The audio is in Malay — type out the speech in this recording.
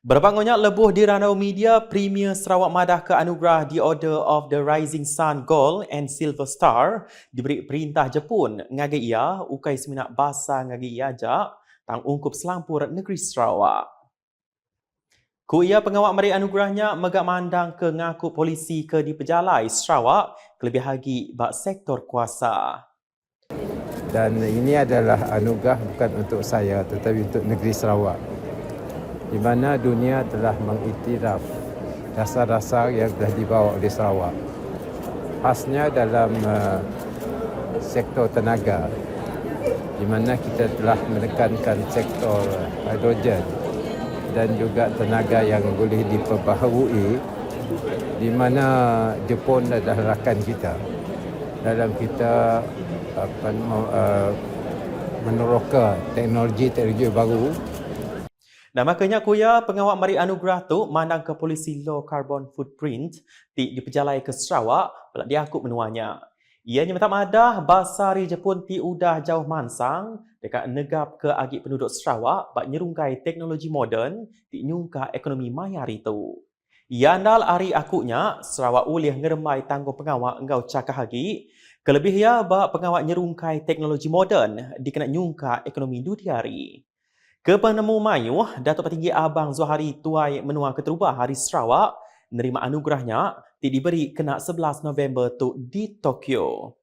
Berbangunnya lebuh di ranau media, Premier Sarawak Madah ke anugerah The Order of the Rising Sun Gold and Silver Star diberi perintah Jepun ngagai ia ukai seminak bahasa ngagai ia ajak tang ungkup selampur negeri Sarawak. Ku ia pengawal meri anugerahnya megak mandang ke ngaku polisi ke di Pejalai Sarawak kelebih lagi bak sektor kuasa. Dan ini adalah anugerah bukan untuk saya tetapi untuk negeri Sarawak di mana dunia telah mengiktiraf dasar-dasar yang telah dibawa oleh Sarawak. Khasnya dalam uh, sektor tenaga di mana kita telah menekankan sektor hidrogen dan juga tenaga yang boleh diperbaharui di mana Jepun adalah rakan kita dalam kita apa, uh, meneroka teknologi-teknologi baru dan makanya kuya pengawal mari anugerah tu mandang ke polisi low carbon footprint di pejalai ke Sarawak pula dia aku menuanya. Ianya minta madah basari Jepun ti udah jauh mansang dekat negap ke agi penduduk Sarawak bak nyerungkai teknologi moden di nyungka ekonomi mayari tu. Yandal ari akunya Sarawak ulih ngeremai tanggung pengawal engkau cakap lagi kelebih ya bak pengawal nyerungkai teknologi moden dikena nyungka ekonomi dunia Kepenemu Datuk Petinggi Abang Zuhari Tuai Menua Keterubah Hari Sarawak menerima anugerahnya diberi kena 11 November tu di Tokyo.